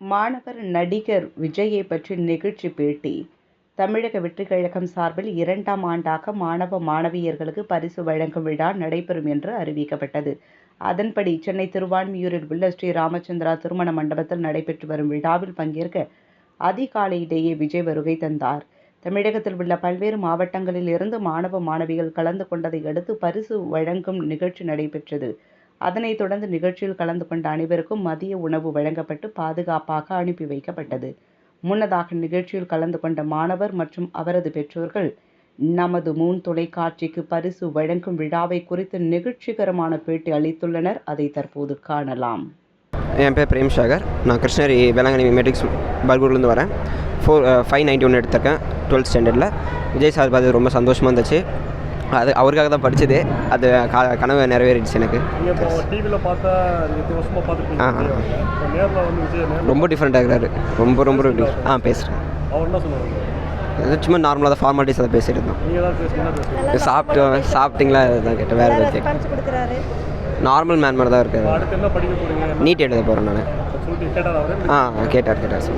மாணவர் நடிகர் விஜயை பற்றி நிகழ்ச்சி பேட்டி. தமிழக வெற்றிக் கழகம் சார்பில் இரண்டாம் ஆண்டாக மாணவ மாணவியர்களுக்கு பரிசு வழங்கும் விழா நடைபெறும் என்று அறிவிக்கப்பட்டது. அதன்படி சென்னை திருவான்மியூரில் உள்ள ஸ்ரீ ராமச்சந்திரா திருமண மண்டபத்தில் நடைபெற்று வரும் விழாவில் பங்கேற்க அதிகாலையிலேயே விஜய் வருகை தந்தார். தமிழகத்தில் உள்ள பல்வேறு மாவட்டங்களில் இருந்து மாணவ மாணவிகள் கலந்து கொண்டதை அடுத்து பரிசு வழங்கும் நிகழ்ச்சி நடைபெற்றது. அதனைத் தொடர்ந்து நிகழ்ச்சியில் கலந்து கொண்ட அனைவருக்கும் மதிய உணவு வழங்கப்பட்டு பாதுகாப்பாக அனுப்பி வைக்கப்பட்டது. முன்னதாக நிகழ்ச்சியில் கலந்து கொண்ட மாணவர் மற்றும் அவரது பெற்றோர்கள் நமது மூன் தொலைக்காட்சிக்கு பரிசு வழங்கும் விழாவை குறித்து நிகழ்ச்சிகரமான பேட்டி அளித்துள்ளனர். அதை தற்போது காணலாம். என் பேர் பிரேம் சாகர். நான் கிருஷ்ணகிரி வேளாங்கண்ணி மெட்ரிக்ஸ் பல்கூர்லேருந்து வரேன். ஃபோர் ஃபைவ் நைன்ட்டி ஒன் எடுத்திருக்கேன் டுவெல்த் ஸ்டாண்டர்டில் விஜய் சார் பார்த்து ரொம்ப சந்தோஷமாக இருந்துச்சு. அது அவருக்காக தான் படித்தது அது க- கனவு நிறைவேறிடுச்சு எனக்கு. ரொம்ப டிஃப்ரெண்ட்டாக இருக்கிறாரு. ரொம்ப ரொம்ப. ஆ பேசுகிறேன் சும்மா நார்மலாக தான் ஃபார்மாலிட்டிஸ் அதை பேசிட்டு இருந்தோம். சாப்பிட்டு சாப்பிட்டீங்களா? தான் கேட்டேன். வேறு எதாவது நார்மல் மேன் மாதிரி தான் இருக்காரு. அடுத்து என்ன படிக்க போகிறீங்க நீட் எழுத போகிறேன் நான். ஆ கேட்டார் கேட்டார் சார்